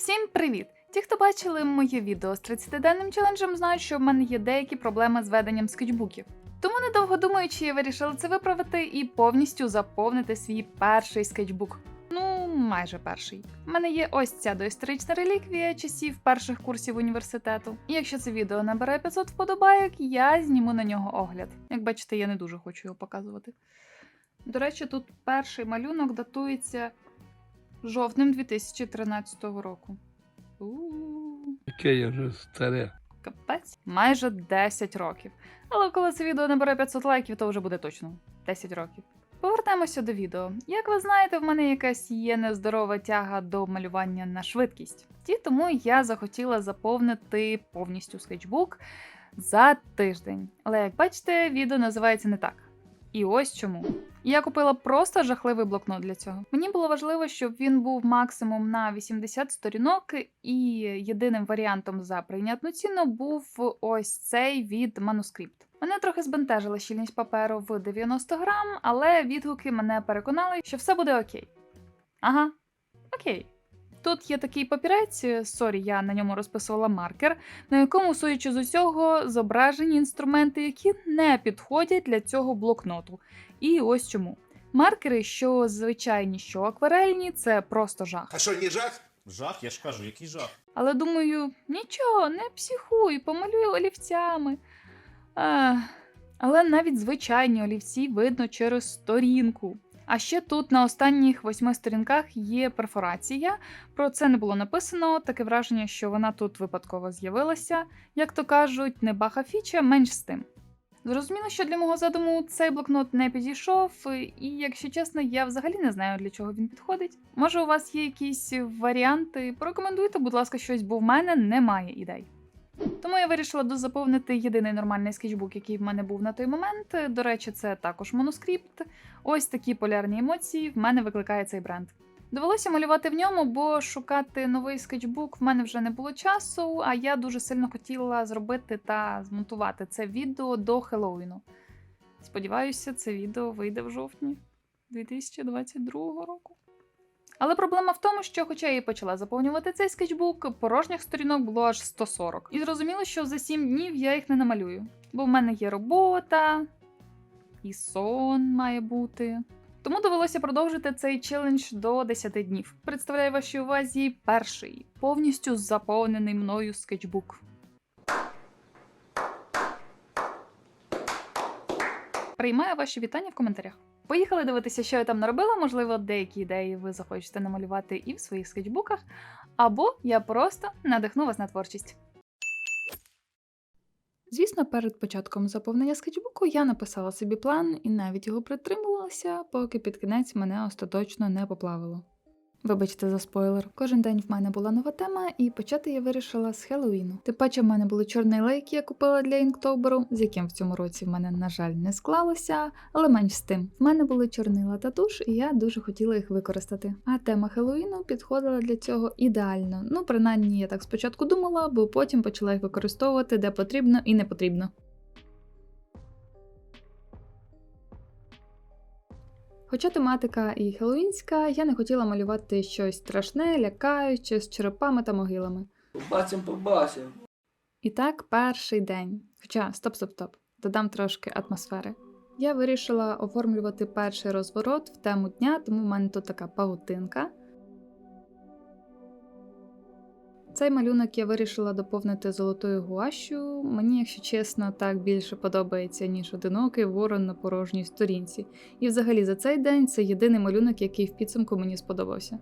Всім привіт! Ті, хто бачили моє відео з 30-денним челенджем, знають, що в мене є деякі проблеми з веденням скетчбуків. Тому, недовго думаючи, я вирішила це виправити і повністю заповнити свій перший скетчбук. Ну, майже перший. У мене є ось ця доісторична реліквія часів перших курсів університету. І якщо це відео набере 500 вподобайок, я зніму на нього огляд. Як бачите, я не дуже хочу його показувати. До речі, тут перший малюнок датується жовтнем 2013 року. У-у-у. Яке я вже старе. Капець, майже 10 років. Але коли це відео набере 500 лайків, то вже буде точно 10 років. Повертаємося до відео. Як ви знаєте, в мене якась є нездорова тяга до малювання на швидкість. І тому я захотіла заповнити повністю скетчбук за тиждень. Але як бачите, відео називається не так. І ось чому. Я купила просто жахливий блокнот для цього. Мені було важливо, щоб він був максимум на 80 сторінок, і єдиним варіантом за прийнятну ціну був ось цей від манускрипт. Мене трохи збентежила щільність паперу в 90 грам, але відгуки мене переконали, що все буде окей. Ага, окей. Тут є такий папірець, сорі, я на ньому розписувала маркер, на якому, судячи з усього, зображені інструменти, які не підходять для цього блокноту. І ось чому. Маркери, що звичайні, що акварельні, це просто жах. А що, не жах? Жах, я ж кажу, який жах. Але думаю, нічого, не психуй, помалюй олівцями. А, але навіть звичайні олівці видно через сторінку. А ще тут на останніх восьми сторінках є перфорація. Про це не було написано, таке враження, що вона тут випадково з'явилася. Як то кажуть, не баха фіча, менш з тим. Зрозуміло, що для мого задуму цей блокнот не підійшов, і, якщо чесно, я взагалі не знаю, для чого він підходить. Може, у вас є якісь варіанти? Порекомендуйте, будь ласка, щось, бо в мене немає ідей. Тому я вирішила дозаповнити єдиний нормальний скетчбук, який в мене був на той момент. До речі, це також манускрипт. Ось такі полярні емоції в мене викликає цей бренд. Довелося малювати в ньому, бо шукати новий скетчбук в мене вже не було часу, а я дуже сильно хотіла зробити та змонтувати це відео до Хеллоуіну. Сподіваюся, це відео вийде в жовтні 2022 року. Але проблема в тому, що, хоча я і почала заповнювати цей скетчбук, порожніх сторінок було аж 140. І зрозуміло, що за 7 днів я їх не намалюю. Бо в мене є робота, і сон має бути. Тому довелося продовжити цей челендж до 10 днів. Представляю вашій увазі перший повністю заповнений мною скетчбук. Приймаю ваші вітання в коментарях. Поїхали дивитися, що я там наробила. Можливо, деякі ідеї ви захочете намалювати і в своїх скетчбуках, або я просто надихну вас на творчість. Звісно, перед початком заповнення скетчбуку я написала собі план і навіть його притримувалася, поки під кінець мене остаточно не поплавило. Вибачте за спойлер. Кожен день в мене була нова тема, і почати я вирішила з Хеллоуіну. Тим паче в мене були чорний який я купила для інктоберу, з яким в цьому році в мене, на жаль, не склалося, але менш з тим. В мене були чорнила та і я дуже хотіла їх використати. А тема Хеллоуіну підходила для цього ідеально. Ну, принаймні, я так спочатку думала, бо потім почала їх використовувати де потрібно і не потрібно. Хоча тематика і хеллоуінська, я не хотіла малювати щось страшне, лякаюче, з черепами та могилами. Побачимо, побачим. І так, перший день. Хоча, стоп, стоп, стоп, додам трошки атмосфери. Я вирішила оформлювати перший розворот в тему дня, тому в мене тут така павутинка. Цей малюнок я вирішила доповнити золотою гуашю. Мені, якщо чесно, так більше подобається, ніж одинокий ворон на порожній сторінці. І взагалі за цей день це єдиний малюнок, який в підсумку мені сподобався.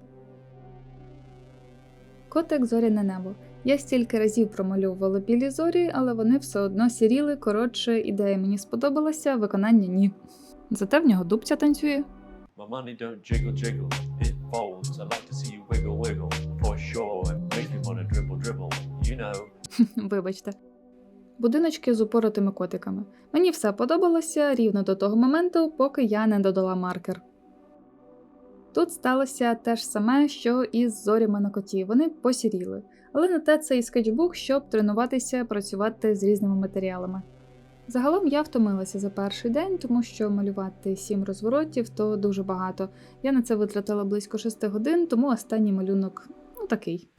Котик зоряне небо. Я стільки разів промальовувала білі зорі, але вони все одно сіріли. Коротше, ідея мені сподобалася, виконання ні. Зате в нього дубця танцює. My money don't jiggle jiggle, it folds. I like to see you wiggle wiggle, for sure, Вибачте. Будиночки з упоротими котиками. Мені все подобалося рівно до того моменту, поки я не додала маркер. Тут сталося те ж саме, що і з зорями на коті. Вони посіріли. Але на те це і скетчбук, щоб тренуватися працювати з різними матеріалами. Загалом я втомилася за перший день, тому що малювати сім розворотів то дуже багато. Я на це витратила близько 6 годин, тому останній малюнок ну такий.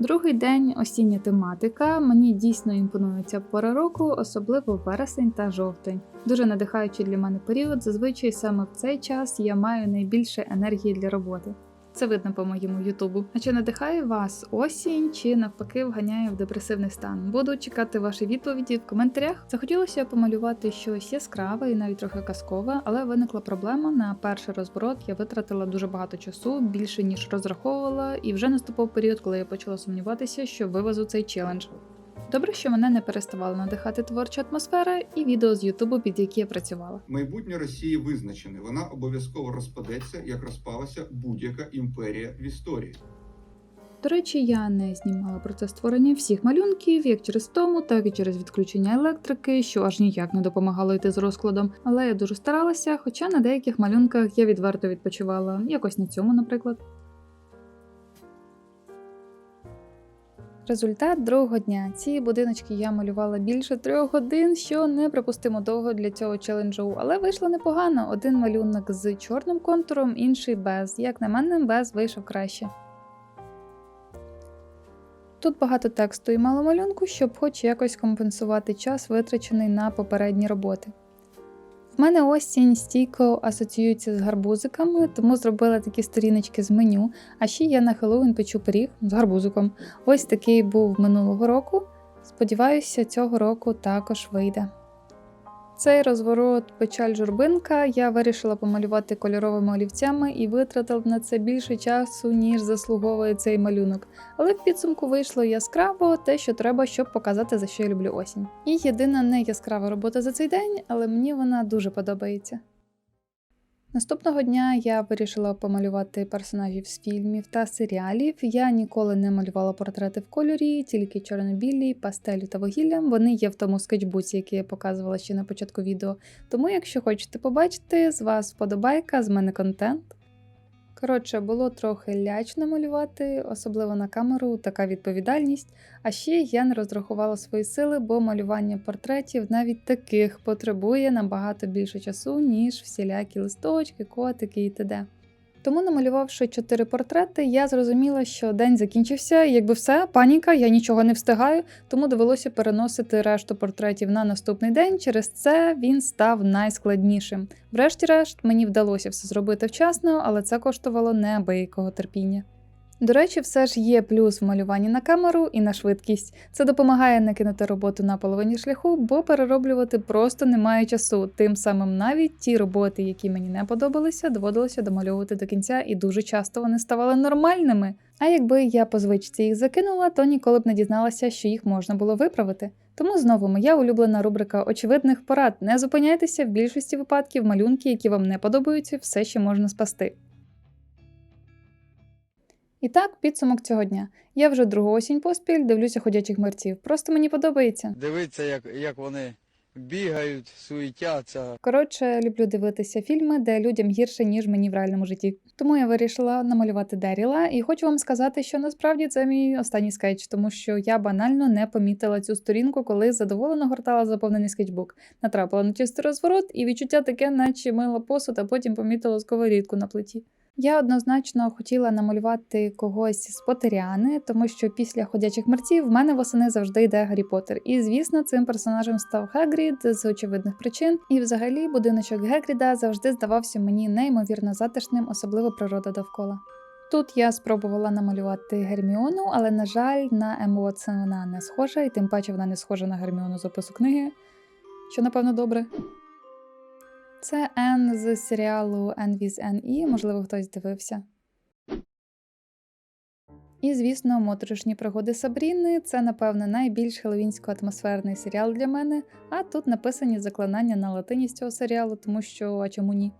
Другий день осіння тематика. Мені дійсно імпонує ця пора року, особливо вересень та жовтень. Дуже надихаючий для мене період. Зазвичай саме в цей час я маю найбільше енергії для роботи. Це видно по моєму Ютубу. А чи надихає вас осінь, чи навпаки вганяє в депресивний стан? Буду чекати ваші відповіді в коментарях. Захотілося помалювати щось яскраве і навіть трохи казкове, але виникла проблема. На перший розворот я витратила дуже багато часу, більше ніж розраховувала, і вже наступив період, коли я почала сумніватися, що вивезу цей челендж. Добре, що мене не переставала надихати творча атмосфера і відео з Ютубу, під які я працювала. Майбутнє Росії визначене. Вона обов'язково розпадеться, як розпалася будь-яка імперія в історії. До речі, я не знімала процес створення всіх малюнків, як через тому, так і через відключення електрики, що аж ніяк не допомагало йти з розкладом. Але я дуже старалася, хоча на деяких малюнках я відверто відпочивала, якось на цьому, наприклад. Результат другого дня. Ці будиночки я малювала більше трьох годин, що неприпустимо довго для цього челенджу, але вийшло непогано. Один малюнок з чорним контуром, інший без. Як на мене, без вийшов краще. Тут багато тексту і мало малюнку, щоб хоч якось компенсувати час, витрачений на попередні роботи. В мене осінь стійко асоціюється з гарбузиками, тому зробила такі сторіночки з меню. А ще я на Хеллоуін печу пиріг з гарбузиком. Ось такий був минулого року. Сподіваюся, цього року також вийде. Цей розворот печаль журбинка я вирішила помалювати кольоровими олівцями і витратила на це більше часу, ніж заслуговує цей малюнок. Але в підсумку вийшло яскраво те, що треба, щоб показати, за що я люблю осінь. І єдина не яскрава робота за цей день, але мені вона дуже подобається. Наступного дня я вирішила помалювати персонажів з фільмів та серіалів. Я ніколи не малювала портрети в кольорі, тільки чорно-білі, пастелю та вугіллям. Вони є в тому скетчбуці, який я показувала ще на початку відео. Тому, якщо хочете побачити, з вас вподобайка, з мене контент. Коротше, було трохи лячно малювати, особливо на камеру, така відповідальність. А ще я не розрахувала свої сили, бо малювання портретів навіть таких потребує набагато більше часу, ніж всілякі листочки, котики і т.д. Тому, намалювавши чотири портрети, я зрозуміла, що день закінчився, якби все, паніка, я нічого не встигаю, тому довелося переносити решту портретів на наступний день. Через це він став найскладнішим. Врешті-решт, мені вдалося все зробити вчасно, але це коштувало неабиякого терпіння. До речі, все ж є плюс в малюванні на камеру і на швидкість. Це допомагає не кинути роботу на половині шляху, бо перероблювати просто немає часу. Тим самим навіть ті роботи, які мені не подобалися, доводилося домальовувати до кінця, і дуже часто вони ставали нормальними. А якби я по звичці їх закинула, то ніколи б не дізналася, що їх можна було виправити. Тому знову моя улюблена рубрика очевидних порад. Не зупиняйтеся в більшості випадків малюнки, які вам не подобаються, все ще можна спасти. І так, підсумок цього дня. Я вже другу осінь поспіль дивлюся ходячих мерців. Просто мені подобається. Дивиться, як, як вони бігають, суетяться. Коротше, люблю дивитися фільми, де людям гірше, ніж мені в реальному житті. Тому я вирішила намалювати Деріла, і хочу вам сказати, що насправді це мій останній скетч, тому що я банально не помітила цю сторінку, коли задоволено гортала заповнений скетчбук. Натрапила на чистий розворот, і відчуття таке, наче мила посуд, а потім помітила сковорідку на плиті. Я однозначно хотіла намалювати когось з Потеріани, тому що після ходячих мерців в мене восени завжди йде Гаррі Поттер. І звісно, цим персонажем став Хагрід з очевидних причин. І взагалі будиночок Гегріда завжди здавався мені неймовірно затишним, особливо природа довкола. Тут я спробувала намалювати Герміону, але, на жаль, на Уотсон вона не схожа, і тим паче вона не схожа на Герміону з опису книги, що напевно добре. Це Ен з серіалу N with N.E., можливо, хтось дивився. І, звісно, моторошні пригоди Сабріни це, напевно, найбільш хеловінсько-атмосферний серіал для мене, а тут написані заклинання на латині з цього серіалу, тому що а чому ні?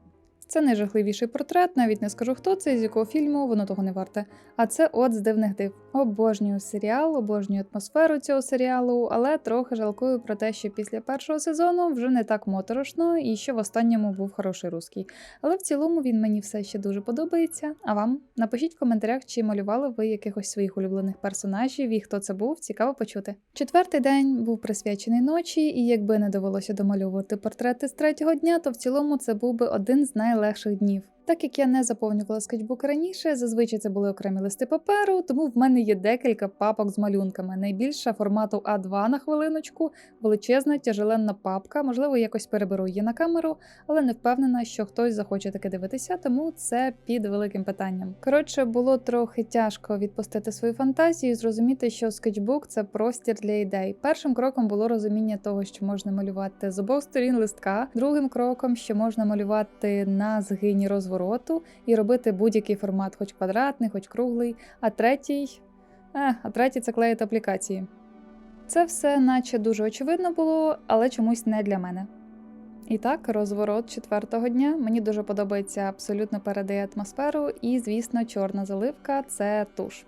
Це найжахливіший портрет, навіть не скажу хто це, з якого фільму, воно того не варте. А це от з дивних див. Обожнюю серіал, обожнюю атмосферу цього серіалу, але трохи жалкую про те, що після першого сезону вже не так моторошно і що в останньому був хороший русський. Але в цілому він мені все ще дуже подобається. А вам напишіть в коментарях, чи малювали ви якихось своїх улюблених персонажів і хто це був, цікаво почути. Четвертий день був присвячений ночі, і якби не довелося домальовувати портрети з третього дня, то в цілому це був би один з найлегших днів. Так як я не заповнювала скетчбук раніше, зазвичай це були окремі листи паперу, тому в мене є декілька папок з малюнками. Найбільша формату А2 на хвилиночку, величезна тяжеленна папка. Можливо, якось переберу її на камеру, але не впевнена, що хтось захоче таке дивитися, тому це під великим питанням. Коротше, було трохи тяжко відпустити свою фантазію і зрозуміти, що скетчбук це простір для ідей. Першим кроком було розуміння того, що можна малювати з обох сторін листка. Другим кроком, що можна малювати на згині розвороту і робити будь-який формат, хоч квадратний, хоч круглий. А третій, е, а третій це клеїти аплікації. Це все, наче дуже очевидно було, але чомусь не для мене. І так, розворот четвертого дня. Мені дуже подобається, абсолютно передає атмосферу, і, звісно, чорна заливка це туш.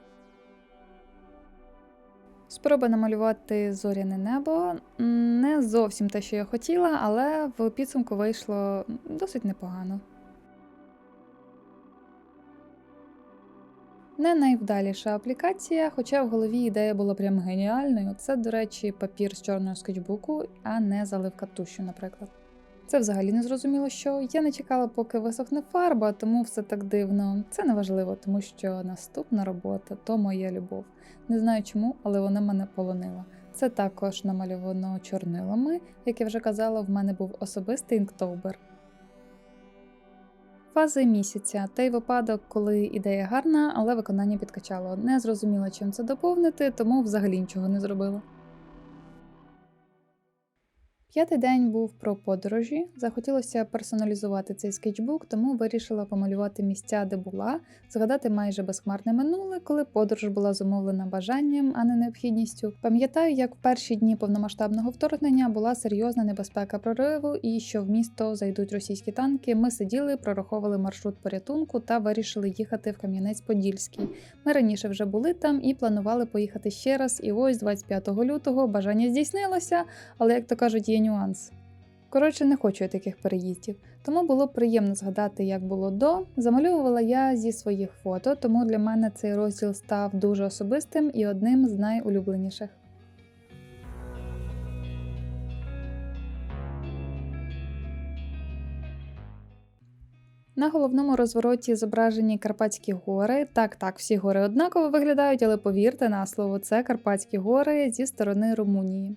Спроба намалювати зоряне небо не зовсім те, що я хотіла, але в підсумку вийшло досить непогано. Не найвдаліша аплікація, хоча в голові ідея була прям геніальною. Це, до речі, папір з чорного скетчбуку, а не заливка тушю, наприклад. Це взагалі не зрозуміло, що я не чекала, поки висохне фарба, тому все так дивно. Це не важливо, тому що наступна робота то моя любов. Не знаю чому, але вона мене полонила. Це також намальовано чорнилами. Як я вже казала, в мене був особистий інктобер. Фази місяця той випадок, коли ідея гарна, але виконання підкачало. Не зрозуміло, чим це доповнити, тому взагалі нічого не зробила. П'ятий день був про подорожі. Захотілося персоналізувати цей скетчбук, тому вирішила помалювати місця, де була, згадати майже безхмарне минуле, коли подорож була зумовлена бажанням, а не необхідністю. Пам'ятаю, як в перші дні повномасштабного вторгнення була серйозна небезпека прориву, і що в місто зайдуть російські танки. Ми сиділи, прораховували маршрут порятунку та вирішили їхати в Кам'янець-Подільський. Ми раніше вже були там і планували поїхати ще раз. І ось 25 лютого бажання здійснилося, але як то кажуть, є нюанс. Коротше, не хочу я таких переїздів, тому було приємно згадати, як було до. Замальовувала я зі своїх фото, тому для мене цей розділ став дуже особистим і одним з найулюбленіших. На головному розвороті зображені Карпатські гори. Так, так, всі гори однаково виглядають, але повірте на слово, це Карпатські гори зі сторони Румунії.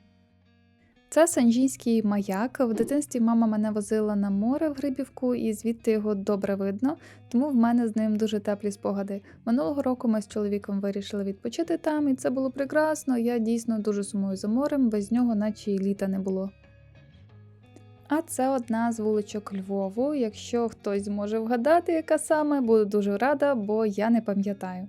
Це Санжінський маяк. В дитинстві мама мене возила на море в Грибівку, і звідти його добре видно, тому в мене з ним дуже теплі спогади. Минулого року ми з чоловіком вирішили відпочити там, і це було прекрасно. Я дійсно дуже сумую за морем, без нього наче й літа не було. А це одна з вуличок Львову. Якщо хтось зможе вгадати, яка саме, буду дуже рада, бо я не пам'ятаю.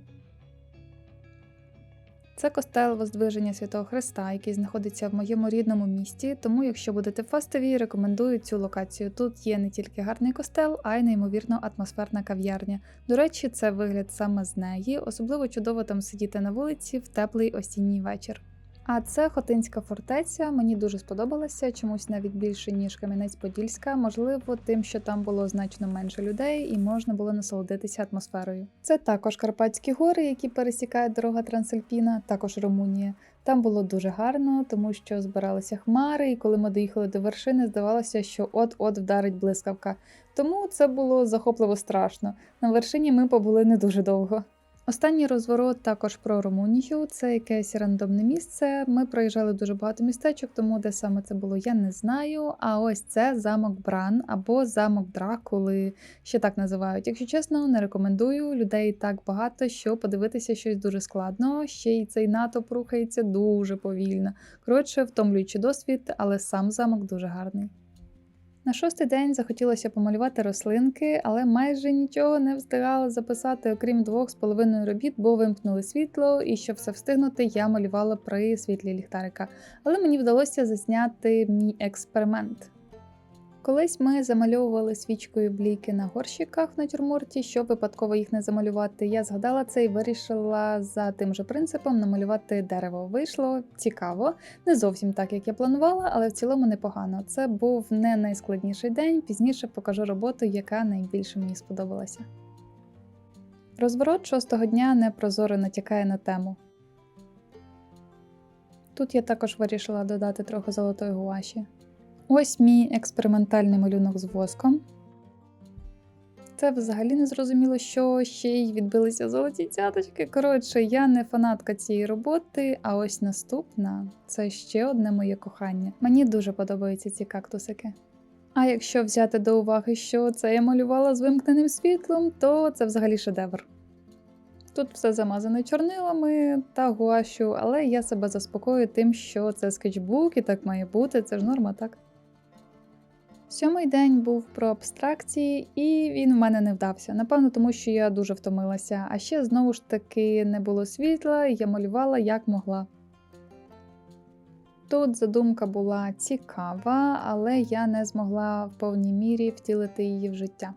Це костел Воздвиження Святого Христа, який знаходиться в моєму рідному місті. Тому, якщо будете в Фастові, рекомендую цю локацію. Тут є не тільки гарний костел, а й неймовірно атмосферна кав'ярня. До речі, це вигляд саме з неї. Особливо чудово там сидіти на вулиці в теплий осінній вечір. А це Хотинська фортеця. Мені дуже сподобалася, чомусь навіть більше ніж Кам'янець-Подільська. Можливо, тим, що там було значно менше людей, і можна було насолодитися атмосферою. Це також Карпатські гори, які пересікає дорога Трансальпіна, також Румунія. Там було дуже гарно, тому що збиралися хмари, і коли ми доїхали до вершини, здавалося, що от-от вдарить блискавка. Тому це було захопливо страшно. На вершині ми побули не дуже довго. Останній розворот також про Румунію. Це якесь рандомне місце. Ми проїжджали дуже багато містечок, тому де саме це було, я не знаю. А ось це замок Бран або замок Дракули, ще так називають. Якщо чесно, не рекомендую. Людей так багато, що подивитися щось дуже складно. Ще й цей натовп рухається дуже повільно. Коротше, втомлюючий досвід, але сам замок дуже гарний. На шостий день захотілося помалювати рослинки, але майже нічого не встигала записати, окрім двох з половиною робіт, бо вимкнули світло, і щоб все встигнути, я малювала при світлі ліхтарика. Але мені вдалося засняти мій експеримент. Колись ми замальовували свічкою бліки на горщиках в натюрморті, щоб випадково їх не замалювати. Я згадала це і вирішила за тим же принципом намалювати дерево. Вийшло цікаво, не зовсім так, як я планувала, але в цілому непогано. Це був не найскладніший день. Пізніше покажу роботу, яка найбільше мені сподобалася. Розворот шостого дня непрозоро натякає на тему. Тут я також вирішила додати трохи золотої гуаші. Ось мій експериментальний малюнок з воском. проте взагалі не зрозуміло, що ще й відбилися золоті цяточки. Коротше, я не фанатка цієї роботи, а ось наступна це ще одне моє кохання. Мені дуже подобаються ці кактусики. А якщо взяти до уваги, що це я малювала з вимкненим світлом, то це взагалі шедевр. Тут все замазане чорнилами та гуашю, але я себе заспокою тим, що це скетчбук і так має бути, це ж норма, так? Сьомий день був про абстракції, і він в мене не вдався. Напевно, тому що я дуже втомилася. А ще знову ж таки не було світла, я малювала як могла. Тут задумка була цікава, але я не змогла в повній мірі втілити її в життя.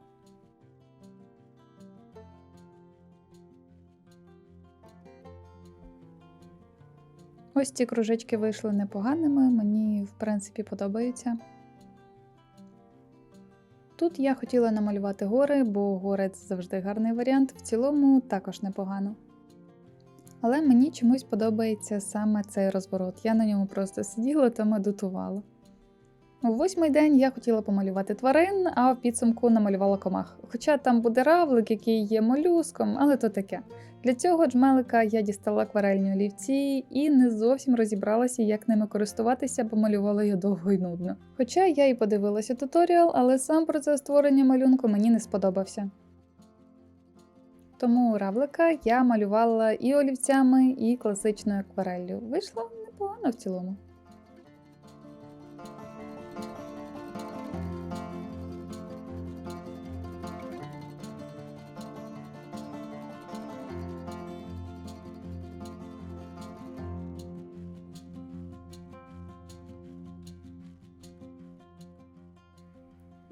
Ось ці кружечки вийшли непоганими, мені в принципі подобаються. Тут я хотіла намалювати гори, бо гори це завжди гарний варіант, в цілому також непогано. Але мені чомусь подобається саме цей розворот. Я на ньому просто сиділа та медитувала. У восьмий день я хотіла помалювати тварин, а в підсумку намалювала комах. Хоча там буде равлик, який є молюском, але то таке. Для цього джмелика я дістала акварельні олівці і не зовсім розібралася, як ними користуватися, бо малювала я довго і нудно. Хоча я і подивилася туторіал, але сам процес створення малюнку мені не сподобався. Тому равлика я малювала і олівцями, і класичною аквареллю. Вийшло непогано в цілому.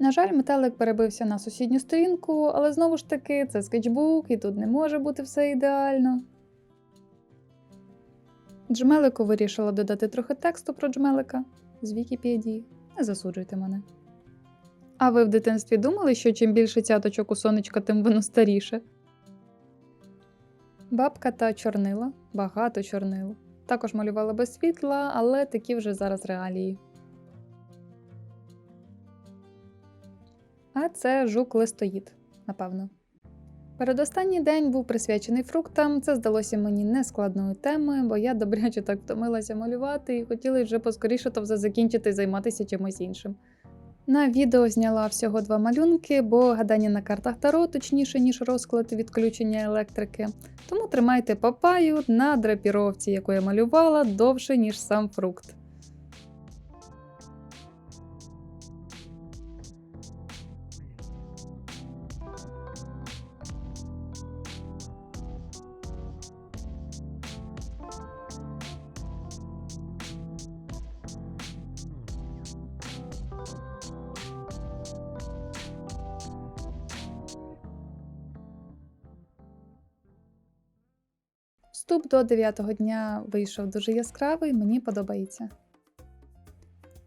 На жаль, метелик перебився на сусідню сторінку, але знову ж таки це скетчбук, і тут не може бути все ідеально. Джмелику вирішила додати трохи тексту про джмелика з Вікіпедії. Не засуджуйте мене. А ви в дитинстві думали, що чим більше цяточок у сонечка, тим воно старіше? Бабка та чорнила, багато чорнил. Також малювала без світла, але такі вже зараз реалії. А це жук листоїд, напевно. Передостанній день був присвячений фруктам. Це здалося мені нескладною темою, бо я добряче так втомилася малювати і хотіла вже поскоріше то вже закінчити і займатися чимось іншим. На відео зняла всього два малюнки, бо гадання на картах Таро точніше, ніж розклад відключення електрики. Тому тримайте папаю на драпіровці, яку я малювала, довше, ніж сам фрукт. Вступ до 9-го дня вийшов дуже яскравий, мені подобається.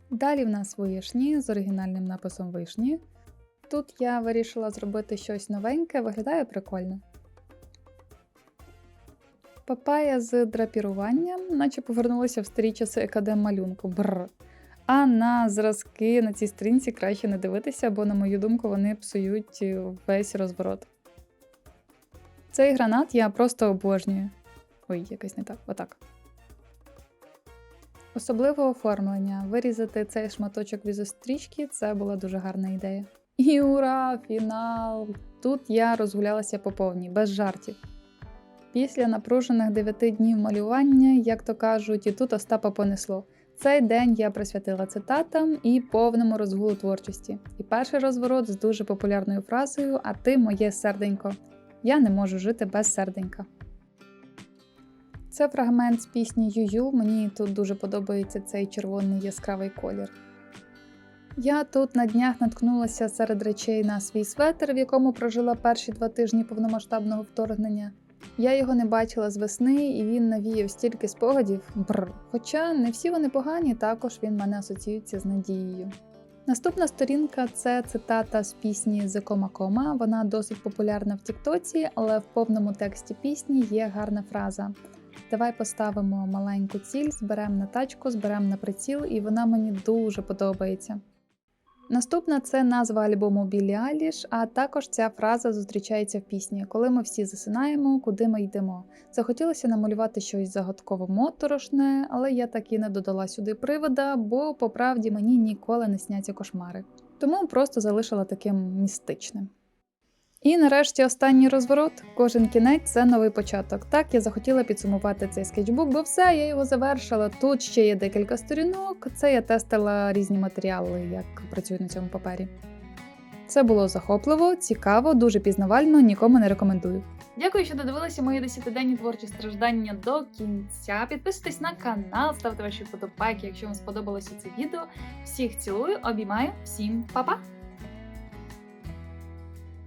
Далі в нас вишні з оригінальним написом вишні. Тут я вирішила зробити щось новеньке, виглядає прикольно. Папая з драпіруванням, наче повернулася в старі часи екадем малюнку. Бррр. А на зразки на цій стрінці краще не дивитися, бо, на мою думку, вони псують весь розворот. Цей гранат я просто обожнюю. Ой, якось не так, отак. Особливе оформлення. Вирізати цей шматочок візострічки це була дуже гарна ідея. І ура! Фінал! Тут я розгулялася по повній, без жартів. Після напружених 9 днів малювання, як то кажуть, і тут Остапа понесло. Цей день я присвятила цитатам і повному розгулу творчості. І перший розворот з дуже популярною фразою А ти моє серденько. Я не можу жити без серденька. Це фрагмент з пісні Юю. Мені тут дуже подобається цей червоний яскравий колір. Я тут на днях наткнулася серед речей на свій светр, в якому прожила перші два тижні повномасштабного вторгнення. Я його не бачила з весни, і він навіяв стільки спогадів. Бррр. Хоча не всі вони погані, також він мене асоціюється з надією. Наступна сторінка це цитата з пісні «The Coma Coma». Вона досить популярна в Тіктоці, але в повному тексті пісні є гарна фраза. Давай поставимо маленьку ціль, зберемо на тачку, зберемо на приціл, і вона мені дуже подобається. Наступна це назва альбому Біллі Айліш, а також ця фраза зустрічається в пісні Коли ми всі засинаємо, куди ми йдемо. Захотілося намалювати щось загадково моторошне, але я так і не додала сюди привода, бо по правді мені ніколи не сняться кошмари. Тому просто залишила таким містичним. І нарешті останній розворот. Кожен кінець це новий початок. Так я захотіла підсумувати цей скетчбук, бо все, я його завершила. Тут ще є декілька сторінок. Це я тестила різні матеріали, як працюють на цьому папері. Це було захопливо, цікаво, дуже пізнавально, нікому не рекомендую. Дякую, що додивилися мої 10-денні творчі страждання до кінця. Підписуйтесь на канал, ставте ваші вподобайки, якщо вам сподобалося це відео. Всіх цілую, обіймаю, всім па-па!